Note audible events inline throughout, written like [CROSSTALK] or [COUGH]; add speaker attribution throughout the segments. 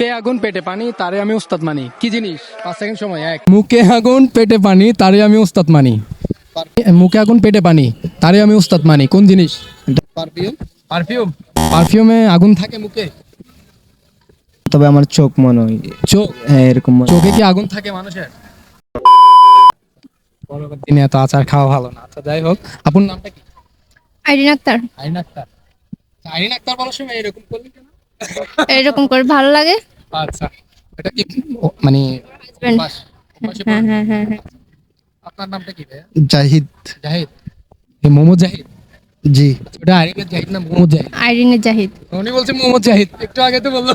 Speaker 1: মুখে আগুন পেটে পানি তারে আমি উস্তাদ মানি। কি জিনিস? পাঁচ সেকেন্ড সময় এক। মুখে আগুন পেটে পানি তারে আমি উস্তাদ মানি। মুখে আগুন পেটে পানি তারে আমি উস্তাদ মানি। কোন জিনিস?
Speaker 2: পারফিউম।
Speaker 1: পারফিউম। পারফিউমে আগুন থাকে মুখে?
Speaker 2: তবে আমার চোখ মনে হয়।
Speaker 1: চোখ?
Speaker 2: হ্যাঁ এরকম
Speaker 1: চোখে কি আগুন থাকে মানুষের? পরবর্তী দিনে এত আচার খাওয়া ভালো না। আচ্ছা যাই হোক আপনার নামটা কি?
Speaker 3: আইরিন আক্তার।
Speaker 1: আইন আক্তার। আচ্ছা, আইন আক্তার বলার সময় এরকম করলি কেন?
Speaker 3: এরকম করে ভালো লাগে।
Speaker 1: আচ্ছা এটা কি মানে
Speaker 3: হ্যাঁ হ্যাঁ হ্যাঁ
Speaker 1: আপনার নামটা কি ভাইয়া?
Speaker 2: জাহিদ।
Speaker 1: জাহিদ? এই মোহাম্মদ জাহিদ?
Speaker 2: জি।
Speaker 1: আচ্ছা, ওটা আরিফের জাহিদ না মোহাম্মদ জাহিদ?
Speaker 3: আইরিনের জাহিদ।
Speaker 1: উনি বলছে মোহাম্মদ জাহিদ একটু আগে তো বলল।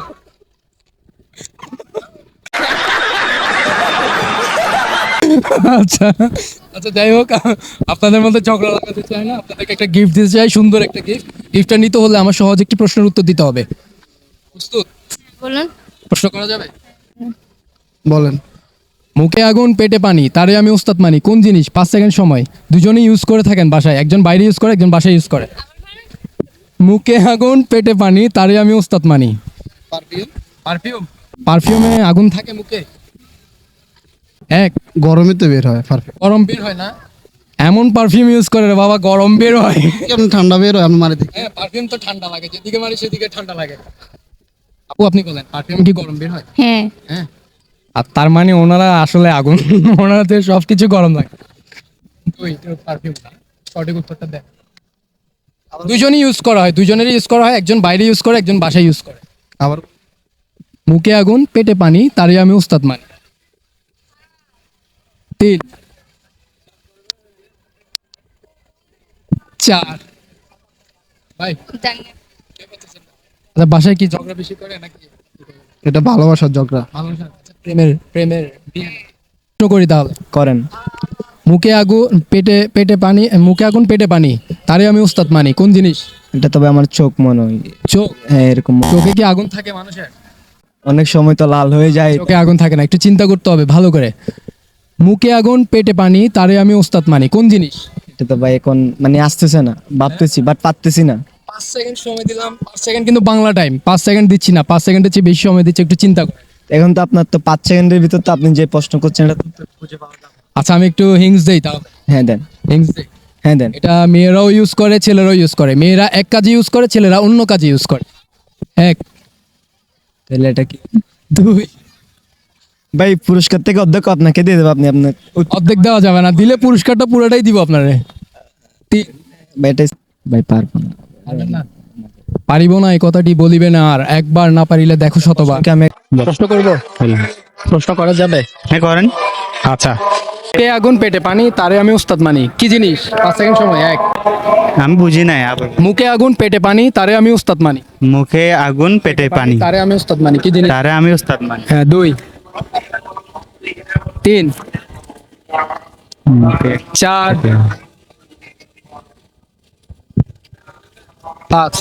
Speaker 1: আচ্ছা আচ্ছা যাই হোক আপনাদের মধ্যে ঝগড়া লাগাতে চাই না আপনাদেরকে একটা গিফট দিতে চাই সুন্দর একটা গিফট গিফটটা নিতে হলে আমার সহজ একটি প্রশ্নের উত্তর দিতে হবে। প্রস্তুত?
Speaker 3: বলুন।
Speaker 1: প্রশ্ন করা যাবে?
Speaker 2: বলেন।
Speaker 1: মুখে আগুন পেটে পানি তারে আমি উস্তাদ মানি। কোন জিনিস? পাঁচ সেকেন্ড সময়। দুজনেই ইউজ করে থাকেন বাসায়। একজন বাইরে ইউজ করে একজন বাসায় ইউজ করে। মুখে আগুন পেটে পানি তারে আমি উস্তাদ মানি।
Speaker 2: পারফিউম?
Speaker 1: পারফিউম? পারফিউমে আগুন থাকে মুখে? এক।
Speaker 2: গরমে তো বের হয় পারফিউম।
Speaker 1: গরম বের হয় না? এমন পারফিউম ইউজ করে রে বাবা গরম বের হয়।
Speaker 2: কেমন ঠান্ডা বের হয়? আপনি মারে দেখি।
Speaker 1: হ্যাঁ পারফিউম তো ঠান্ডা লাগে। যেদিকে মারি সেদিকে ঠান্ডা লাগে। আপু আপনি বলেন পারফিউম কি গরম বের হয়?
Speaker 3: হ্যাঁ।
Speaker 1: হ্যাঁ। আর তার মানে ওনারা আসলে আগুন [LAUGHS] ওনারা তো সব কিছু গরম লাগে। ওই পারফিউম সঠিক উত্তরটা দেন। দুজনই ইউজ করা হয় দুজনেরই ইউজ করা হয় একজন বাইরে ইউজ করে একজন বাসায় ইউজ করে।
Speaker 2: আবার
Speaker 1: মুখে আগুন পেটে পানি তারই আমি উস্তাদ মানি। তিন। চার। ভাই। আচ্ছা, বাসায় কি ঝগড়া বেশি করে নাকি?
Speaker 2: এটা ভালোবাসার ঝগড়া।
Speaker 1: প্রেমের প্রেমের। প্রশ্ন করি তাহলে।
Speaker 2: করেন।
Speaker 1: মুখে আগুন পেটে পেটে পানি মুখে আগুন পেটে পানি। তারে আমি উস্তাদ মানি। কোন জিনিস?
Speaker 2: এটা তবে আমার চোখ মনে হয়।
Speaker 1: চোখ?
Speaker 2: হ্যাঁ এরকম।
Speaker 1: চোখে কি আগুন থাকে মানুষের?
Speaker 2: অনেক সময় তো লাল হয়ে যায়।
Speaker 1: চোখে আগুন থাকে না। একটু চিন্তা করতে হবে ভালো করে। মুখে আগুন পেটে পানি তারে আমি উস্তাদ মানি। কোন জিনিস?
Speaker 2: এটা তো ভাই এখন মানে আসতেছে না। ভাবতেছি বাট পারতেছি না।
Speaker 1: পাঁচ সেকেন্ড সময় দিলাম পাঁচ সেকেন্ড কিন্তু বাংলা টাইম পাঁচ সেকেন্ড দিচ্ছি না পাঁচ সেকেন্ডের চেয়ে বেশি সময় দিচ্ছি একটু চিন্তা করে।
Speaker 2: এখন তো আপনার তো পাঁচ সেকেন্ডের ভিতর তো আপনি যে প্রশ্ন করছেন এটা তো খুঁজে পাওয়া যাবে।
Speaker 1: আচ্ছা আমি একটু হিংস দেই তাহলে।
Speaker 2: হ্যাঁ দেন।
Speaker 1: হিংস দেই।
Speaker 2: হ্যাঁ দেন।
Speaker 1: এটা মেয়েরাও ইউজ করে ছেলেরাও ইউজ করে। মেয়েরা এক কাজে ইউজ করে ছেলেরা অন্য কাজে ইউজ করে। এক।
Speaker 2: তাহলে এটা কি?
Speaker 1: দুই।
Speaker 2: ভাই পুরস্কার থেকে অধ্যক্ষ আপনাকে দিয়ে দেবো আপনি আপনার
Speaker 1: অর্ধেক দেওয়া যাবে না দিলে পুরস্কারটা পুরোটাই দিব আপনারে।
Speaker 2: ভাই এটা ভাই পারব না?
Speaker 1: পারিব না এই কথাটি বলিবে না আর একবার না পারিলে দেখো শতবার।
Speaker 2: আমি
Speaker 1: প্রশ্ন করব প্রশ্ন করা যাবে?
Speaker 4: হ্যাঁ করেন।
Speaker 1: আচ্ছা। পেটে আগুন পেটে পানি তারে আমি উস্তাদ মানি। কি জিনিস? পাঁচ সেকেন্ড সময় এক।
Speaker 4: আমি বুঝি নাই
Speaker 1: মুখে আগুন পেটে পানি তারে আমি উস্তাদ মানি।
Speaker 4: মুখে আগুন পেটে পানি
Speaker 1: তারে আমি উস্তাদ মানি। কি জিনিস?
Speaker 4: তারে আমি উস্তাদ মানি।
Speaker 1: হ্যাঁ দুই। তিন। চার। পাঁচ